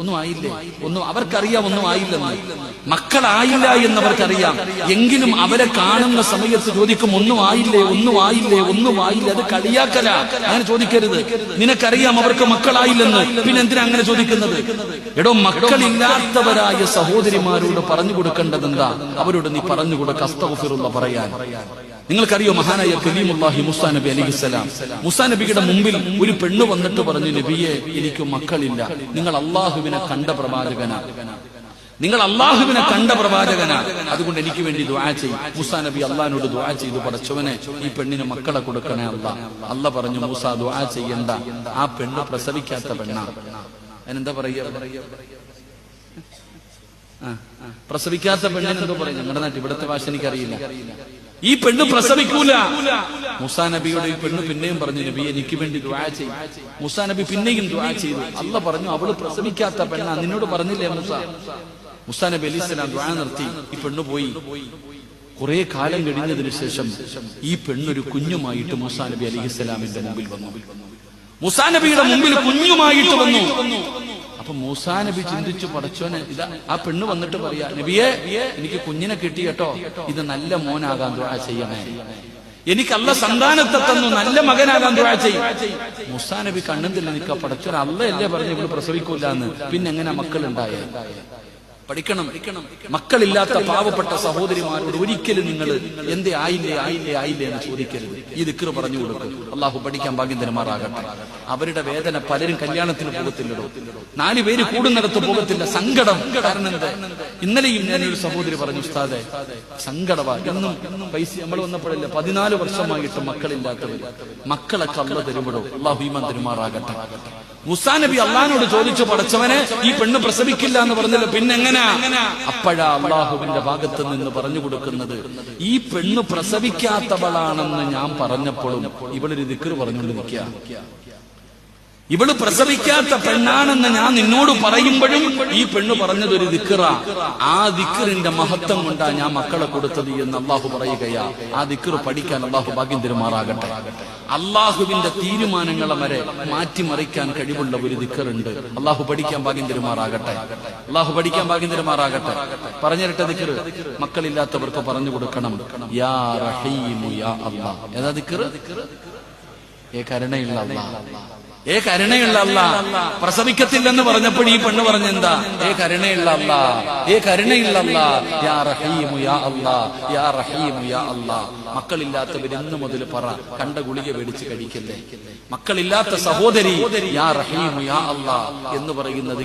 ഒന്നും ആയില്ലേ ഒന്നും അവർക്കറിയാം ഒന്നും ആയില്ലെന്ന് മക്കളായില്ല എന്ന് അവർക്കറിയാം എങ്കിലും അവരെ കാണുന്ന സമയത്ത് ചോദിക്കും ഒന്നും ആയില്ലേ ഒന്നും ആയില്ലേ ഒന്നും ആയില്ലേ അത് കളിയാക്കല. അങ്ങനെ ചോദിക്കരുത്. നിനക്കറിയാം അവർക്ക് മക്കളായില്ലെന്ന്. പിന്നെ എന്തിനാ അങ്ങനെ ചോദിക്കുന്നത്? എടോ മക്കളില്ലാത്തവരായ സഹോദരിമാരോട് പറഞ്ഞു കൊടുക്കേണ്ടത് എന്താ അവരോട് നീ പറഞ്ഞു കൊടുക്ക പറയാൻ. നിങ്ങൾക്കറിയോ മഹാനായ കലീമുല്ലാഹി മുസാ നബി അലിഹിസ്സലാം മുസാ നബിയുടെ മുമ്പിൽ ഒരു പെണ്ണ് വന്നിട്ട് പറഞ്ഞു നബിയെ എനിക്ക് മക്കളില്ല. നിങ്ങൾ അള്ളാഹുവിനെ കണ്ട പ്രവാചകനാ. നിങ്ങൾ അള്ളാഹുവിനെ കണ്ട പ്രവാചകനാ. അതുകൊണ്ട് എനിക്ക് വേണ്ടി ദുആ ചെയ്യും. മുസാ നബി അള്ളഹാനോട് ദുആ ചെയ്തു പടച്ചവനെ ഈ പെണ്ണിന് മക്കളെ കൊടുക്കണേ അല്ല അല്ല പറഞ്ഞു മൂസ ദുആ ചെയ്യണ്ട. ആ പെണ്ണ് പ്രസവിക്കാത്ത പെണ്ണാ. അതിനെന്താ പറയുക. പ്രസവിക്കാത്ത പെണ്ണിനെന്തോ പറയും ഞങ്ങളുടെ നാട്ടിൽ ഇവിടുത്തെ ഭാഷ എനിക്കറിയില്ല. ഈ പെണ്ണ് പ്രസവിക്കൂല. മുസാ നബിയുടെ ഈ പെണ്ണ് പിന്നെയും പറഞ്ഞു നബി എനിക്ക് വേണ്ടി ദുആ ചെയ്യും. മുസാ നബി പിന്നെയും ദുആ ചെയ്തു. അല്ല പറഞ്ഞു അവൾ പ്രസവിക്കാത്ത പെണ്ണ. നിന്നോട് പറഞ്ഞില്ലേ മുസ? മുസാ നബി അലി സ്വലാം ദുആ നിർത്തി. ഈ പെണ്ണ് പോയി. കുറെ കാലം കഴിഞ്ഞതിന് ശേഷം ഈ പെണ്ണൊരു കുഞ്ഞുമായിട്ട് മുസാ നബി അലിഹിസ്സലാമിന്റെ മുമ്പിൽ വന്നു. മുസാ നബിയുടെ മുമ്പിൽ കുഞ്ഞുമായിട്ട് വന്നു. അപ്പൊ മൂസാ നബി ചിന്തിച്ചു പടച്ചോനെ ഇതാ ആ പെണ്ണ് വന്നിട്ട് പറയാ നബിയെ എനിക്ക് കുഞ്ഞിനെ കിട്ടി കേട്ടോ. ഇത് നല്ല മോനാകാൻ ദുആ ചെയ്യണേ. എനിക്ക് അല്ല സന്താനത്തെ തന്നു നല്ല മകനാകാൻ ദുആ ചെയ്യും. മൂസാ നബി കണ്ണുന്നില്ല നിൽക്ക പടച്ചോൻ അല്ലയല്ലേ പറഞ്ഞു ഇവിടെ പ്രസവിക്കൂലെന്ന്. പിന്നെ എങ്ങനെ മക്കളുണ്ടായേ? പഠിക്കണം. മക്കളില്ലാത്ത പാവപ്പെട്ട സഹോദരിമാരോട് ഒരിക്കലും നിങ്ങൾ എന്തേ ആയില്ലേ ആയില്ലേ ആയില്ലേ എന്ന് ചോദിക്കരുത്. ഈ ദിക്കറ് പറഞ്ഞു കൊടുക്കും. അള്ളാഹു പഠിക്കാൻ ഭാഗ്യം തരുമാറാകട്ടെ. അവരുടെ വേദന പലരും കല്യാണത്തിന് പോകത്തില്ലടോ. നാല് പേര് കൂടുന്നിടത്ത് പോകത്തില്ല. സങ്കടം. കാരണം ഇന്നലെയും ഒരു സഹോദരി പറഞ്ഞു ഉസ്താദെ സങ്കടവാ. എന്നും പൈസ നമ്മൾ വന്നപ്പോഴല്ലേ പതിനാല് വർഷമായിട്ട് മക്കളില്ലാത്തവർ മക്കളെ കള്ള തരുമ്പോഴോ അള്ളാഹു ഈമാൻ തരുമാറാകട്ടെ. മുസാ നബി അള്ളഹാനോട് ചോദിച്ചു പഠിച്ചവനെ ഈ പെണ്ണ് പ്രസവിക്കില്ല എന്ന് പറഞ്ഞില്ല. പിന്നെ എങ്ങനെ? അപ്പോഴാ അള്ളാഹുവിന്റെ ഭാഗത്ത് നിന്ന് പറഞ്ഞു കൊടുക്കുന്നത് ഈ പെണ്ണ് പ്രസവിക്കാത്തവളാണെന്ന് ഞാൻ പറഞ്ഞപ്പോഴും ഇവളൊരു ദിക്കർ പറഞ്ഞുകൊണ്ടിരിക്കുക. ഇവൾ പ്രസവിക്കാത്ത പെണ്ണാണെന്ന് ഞാൻ നിന്നോട് പറയുമ്പോഴും ഈ പെണ്ണ് പറഞ്ഞത് ഒരു ദിക്കറ ആ ദിക്കറിന്റെ മഹത്വം കൊണ്ടാ ഞാൻ മക്കളെ കൊടുത്തത് എന്ന് അള്ളാഹു പറയുകയാ. ആ ദിക്കർ പഠിക്കാൻ അള്ളാഹു ഭാഗ്യം തരുമാറാകട്ടെ. അള്ളാഹുവിന്റെ തീരുമാനങ്ങളെ വരെ മാറ്റിമറിക്കാൻ കഴിവുള്ള ഒരു ദിക്കറുണ്ട്. അള്ളാഹു പഠിക്കാൻ ഭാഗ്യം തരുമാറാകട്ടെ അള്ളാഹു പഠിക്കാൻ ഭാഗ്യം തരുമാറാകട്ടെ പറഞ്ഞിരട്ട ദിക്കറ് മക്കളില്ലാത്തവർക്ക് പറഞ്ഞു കൊടുക്കണം. യാ റഹീമു യാ ഏതാ ദിക്കറ്? ഏ കരുണയുള്ള അള്ളാ. ഏ കരുണയുള്ള അല്ല. പ്രസവിക്കത്തില്ലെന്ന് പറഞ്ഞപ്പോൾ ഈ പെണ്ണ് പറഞ്ഞെന്താ? ഏ കരുണയുള്ള അല്ല. ഏ കരുണയുള്ള അല്ല. യാ റഹീമു യാ അല്ലാ. യാ റഹീമു യാ ഇന്ന് മുതൽ പറ. കണ്ട ഗുളിക മേടിച്ച് കഴിക്കല്ലേ? മക്കളില്ലാത്ത സഹോദരി യാ റഹീമു യാ അല്ല എന്ന് പറയുന്നത്